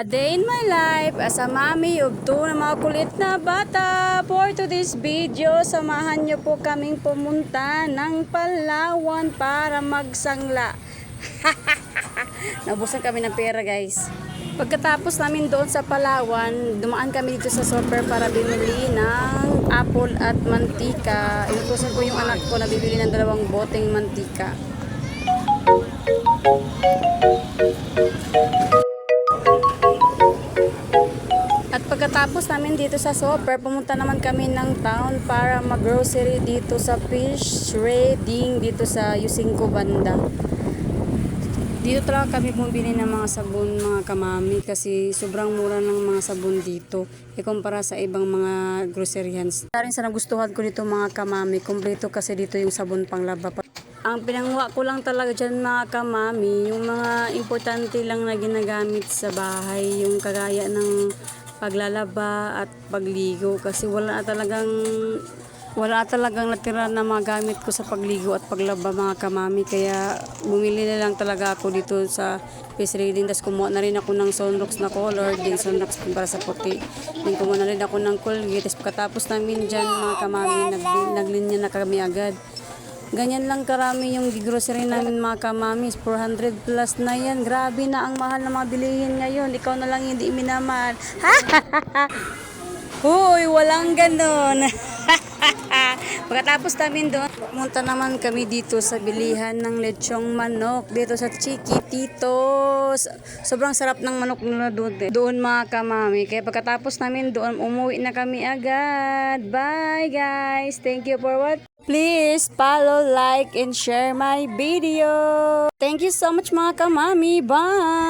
A day in my life as a mommy of two na mga kulit na bata. For today's video, samahan niyo po kaming pumunta ng Palawan para magsangla. Naubusan kami ng pera guys. Pagkatapos namin doon sa Palawan, dumaan kami dito sa super para bumili ng apple at mantika. Inutusan ko yung anak ko na bibili ng dalawang boteng mantika. At pagkatapos namin dito sa super, pumunta naman kami ng town para mag-grocery dito sa fish trading dito sa Yusinko banda. Dito talaga kami bumili ng mga sabon, mga kamami kasi sobrang mura ng mga sabon dito ikumpara sa ibang mga groceryan. Rin sa nagustuhan ko dito mga kamami, kumpleto kasi dito yung sabon panglaba. Ang pinangwa ko lang talaga dyan mga kamami, yung mga importante lang na ginagamit sa bahay, yung kagaya ng paglalaba at pagligo kasi wala na talagang wala talagang natira na mga gamit ko sa pagligo at paglaba mga kamami kaya bumili na lang talaga ako dito sa face reading tapos kumuha na rin ako ng sunrocks na color din din para sa puti din kumuha na rin ako ng colgate tapos pagkatapos namin dyan mga kamami nagli- naglinya na kami agad Ganyan lang karami yung grocery namin mga kamamis. 400 plus na yan. Grabe na ang mahal na mga bilihin ngayon. Ikaw na lang hindi minamahal. Hoy, walang ganon. Pagkatapos namin doon, pumunta naman kami dito sa bilihan ng lechong manok dito sa Chiquititos. Sobrang sarap ng manok nila doon. eh. Doon mga kamami. Kaya pagkatapos namin doon, umuwi na kami agad. Bye guys. Thank you for what? Please follow, like, and share my video. Thank you so much mga kamami. Bye!